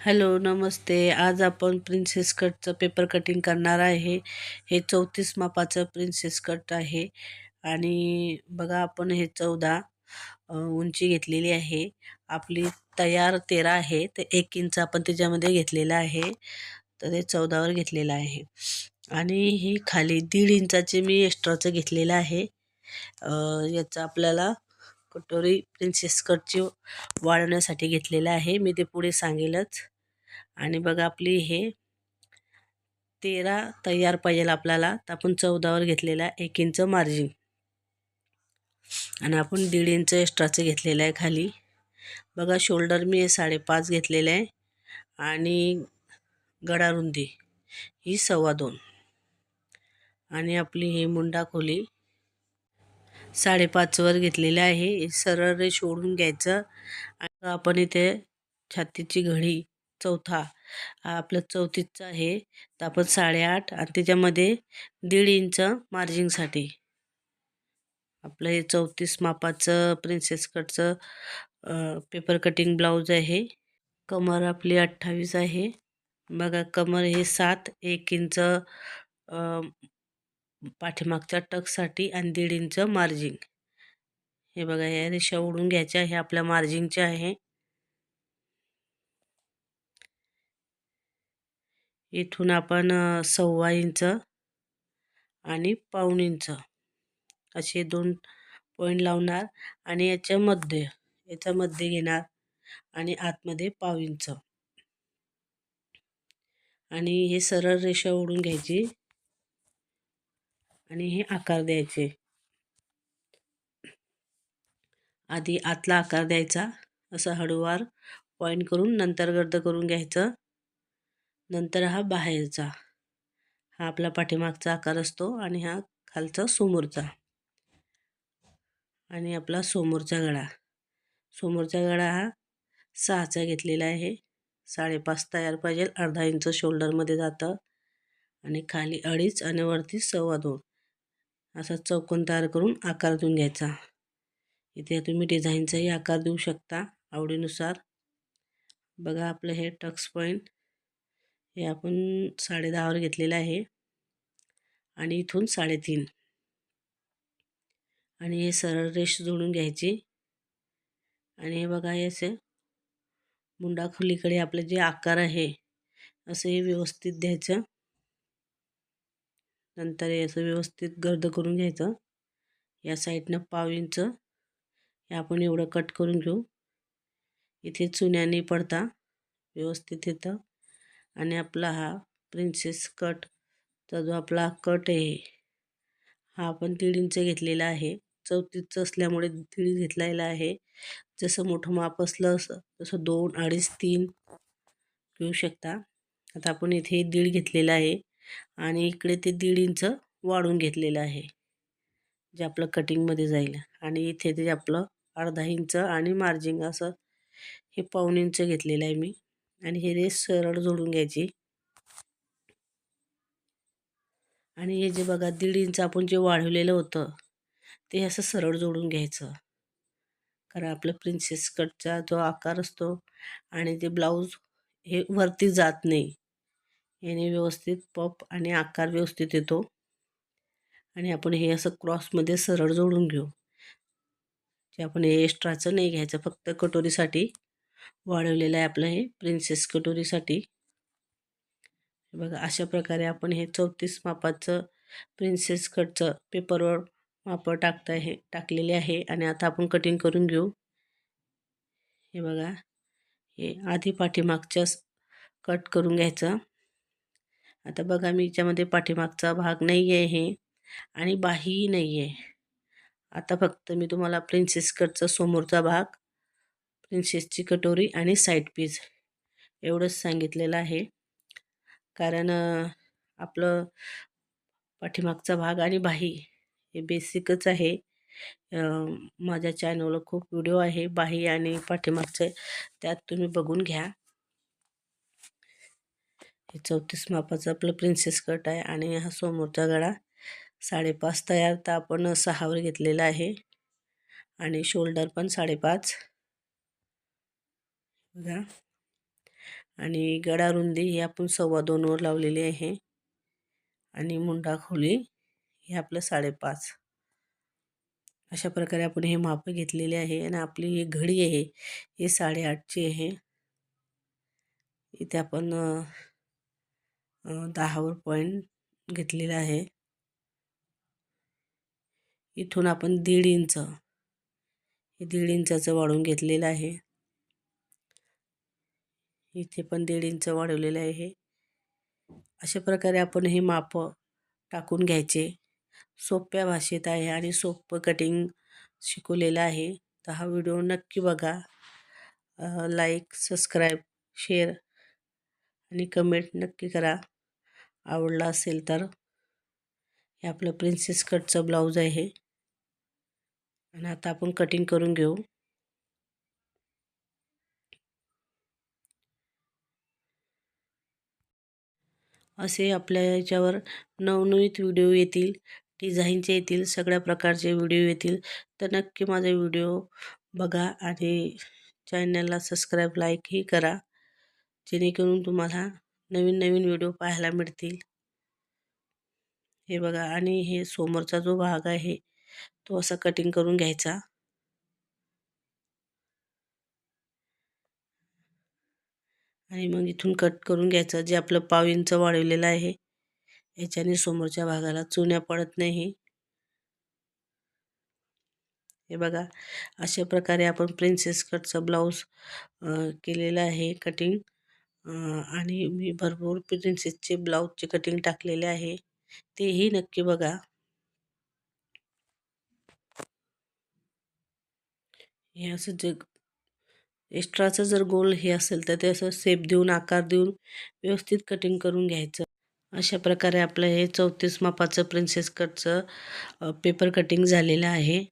Hello नमस्ते. आज आपण princess कटचं पेपर कटिंग करणार आहे. हे चौतीस मापाचं प्रिन्सेस कट आहे. आणि बघा आपण हे चौदा उंची घेतलेली आहे. आपली तयार तेरा आहे. तर एक इंच आपण त्याच्यामध्ये घेतलेलं आहे. तर ते चौदावर घेतलेलं आहे. आणि ही खाली दीड इंचाचे मी एक्स्ट्राचं घेतलेलं आहे. याचं आपल्याला कटोरी प्रिन्सेस कटची वाढवण्यासाठी घेतलेलं आहे. मी ते पुढे सांगेलच. आणि बघा आपली हे तेरा तयार पाहिजे आपल्याला. तर आपण चौदावर घेतलेला एक इंच मार्जिन आणि आपण दीड इंच एक्स्ट्राचं घेतलेलं आहे खाली. बघा शोल्डर मी साडेपाच घेतलेलं आहे. आणि गडारुंदी ही सव्वा दोन. आणि आपली ही मुंडा खोली. साडेपाचवर घेतलेलं आहे. सरळ रेष ओढून घ्यायचं. आणि आपण इथे छातीची घडी चौथा. आपलं चौतीसचं आहे. तर आपण साडेआठ आणि त्याच्यामध्ये दीड इंच मार्जिंगसाठी आपलं हे चौतीस मापाचं प्रिन्सेस कटचं पेपर कटिंग ब्लाऊज आहे. कमर आपली अठ्ठावीस आहे. बघा कमर हे सात एक इंच पाठीमागच्या टकसाठी आणि दीड इंच मार्जिंग हे बघा या रेषा ओढून घ्यायच्या हे आपल्या मार्जिंगच्या आहे. इथून आपण सव्वा इंच आणि पाऊण इंच असे दोन पॉईंट लावणार आणि याच्यामध्ये याच्यामध्ये घेणार आणि आतमध्ये पाव इंच. आणि हे सरळ रेषा ओढून घ्यायची. आणि हे आकार द्यायचे. आधी आतला आकार द्यायचा. असं हळूवार पॉईंट करून नंतर गर्द करून घ्यायचं. नंतर हा बाहेरचा. हा आपला पाठीमागचा आकार असतो आणि हा खालचा समोरचा. आणि आपला समोरचा गळा. समोरचा गळा हा सहाचा घेतलेला आहे. साडेपाच तयार पाहिजे अर्धा इंच शोल्डरमध्ये जातं. आणि खाली अडीच आणि वरती सव्वा दोन. असा चौकोन तयार करून आकार देऊन घ्यायचा. इथे तुम्ही डिझाईनचाही आकार देऊ शकता आवडीनुसार. बघा आपलं हे टक्स पॉईंट हे आपण साडे दहावर घेतलेलं आहे आणि इथून साडेतीन. आणि हे सरळ रेष जोडून घ्यायची. आणि हे बघा हे असे मुंडा खुलीकडे आपले जे आकार आहे असं हे व्यवस्थित द्यायचं. नंतर हे असं व्यवस्थित गर्द करून घ्यायचं. या साईडनं पाव इंच. हे आपण एवढं कट करून घेऊ. इथे चुन्याने पडता. व्यवस्थित येतं आणि आपला हा प्रिन्सेस कटचा जो आपला कट आहे हा आपण दीड इंच घेतलेला आहे. चौतीसचं असल्यामुळे दीड घेतलेला आहे. जसं मोठं माप असलं असं तसं दोन अडीच तीन घेऊ शकता. आता आपण इथे दीड घेतलेला आहे. आणि इकडे ते दीड इंच वाढून घेतलेलं आहे. जे आपलं कटिंगमध्ये जाईल. आणि इथे ते आपलं अर्धा इंच आणि मार्जिंग असं हे पाऊन इंच घेतलेलं आहे मी. आणि हे रेस सरळ जोडून घ्यायची. आणि हे जे बघा दीड इंच आपण जे वाढवलेलं होतं ते असं सरळ जोडून घ्यायचं. कारण आपलं प्रिन्सेस कटचा जो आकार असतो आणि ते ब्लाऊज हे वरती जात नाही. याने व्यवस्थित पप आणि आकार व्यवस्थित येतो. आणि आपण हे असं क्रॉसमध्ये सरळ जोडून घेऊ. जे आपण हे एक्स्ट्राचं नाही घ्यायचं फक्त कटोरीसाठी वाढवलेलं आहे आपलं हे प्रिन्सेस कटोरीसाठी. बघा अशा प्रकारे आपण हे चौतीस मापाचं प्रिन्सेस कटचं पेपरवर मापं टाकता आहे टाकलेले आहे. आणि आता आपण कटिंग करून घेऊ. हे बघा हे आधी पाठीमागच्या कट करून घ्यायचं. आता बघा मी याच्यामध्ये पाठीमागचा भाग नाही आहे हे. आणि बाहीही नाही आहे आता फक्त मी तुम्हाला प्रिन्सेस कटचा समोरचा भाग प्रिन्सेसची कटोरी आणि साईड पीस एवढंच सांगितलेलं आहे. कारण आपलं पाठीमागचा भाग आणि बाही हे बेसिकच आहे. माझ्या चॅनलवर खूप व्हिडिओ आहे. बाही आणि पाठीमागचे त्यात तुम्ही बघून घ्या. हे चौतीस मापाचं आपलं प्रिन्सेस कट आहे आणि हा समोरचा गळा साडेपाच तयार तर आपण सहावर घेतलेला आहे. आणि शोल्डर पण साडेपाच. बघा. आणि गडा रुंदी ही आपण सव्वा दोनवर लावलेली आहे. आणि मुंडा खोली हे आपलं साडेपाच. अशा प्रकारे आपण हे माप घेतलेले आहे आणि आपली ही घडी आहे ही साडेआठची आहे. इथे आपण दहावर पॉईंट घेतलेला आहे. इथून आपण दीड इंच हे दीड इंचाचं वाढून घेतलेलं आहे. इथे पण दीड इंच वाढवलेलं आहे अशा प्रकारे आपण हे माप टाकून घ्यायचे. सोप्या भाषेत आहे आणि सोपं कटिंग शिकवलेलं आहे. तर हा व्हिडिओ नक्की बघा. लाईक सबस्क्राईब शेअर आणि कमेंट नक्की करा. आवडला असेल तर. हे आपलं प्रिन्सेस कटचं ब्लाऊज आहे. आणि आता आपण कटिंग करून घेऊ. असे आपल्या याच्यावर नवनवीत व्हिडिओ येतील डिझाईनचे येतील सगळ्या प्रकारचे व्हिडिओ येतील. तर नक्की माझे व्हिडिओ बघा आणि चॅनलला सबस्क्राईब लाईकही करा. जेणेकरून तुम्हाला नवीन नवीन व्हिडिओ पाहायला मिळतील. हे बघा आणि हे समोरचा जो भाग आहे तो असा कटिंग करून घ्यायचा. आणि मग इथून कट करून घ्यायचं. जे आपलं पाव इंच वाढवलेलं आहे याच्याने समोरच्या भागाला चुन्या पडत नाही. हे बघा अशा प्रकारे आपण प्रिन्सेस कटचं ब्लाऊज केलेला आहे कटिंग आणि मी भरपूर प्रिन्सेसचे ब्लाऊजचे कटिंग टाकलेले आहे. तेही नक्की बघा. हे असं जे एक्स्ट्राचं जर गोल हे असेल तर ते असं सेप देऊन आकार देऊन व्यवस्थित कटिंग करून घ्यायचं. अशा प्रकारे आपलं हे चौतीस मापाचं प्रिन्सेस कटचं पेपर कटिंग झालेलं आहे.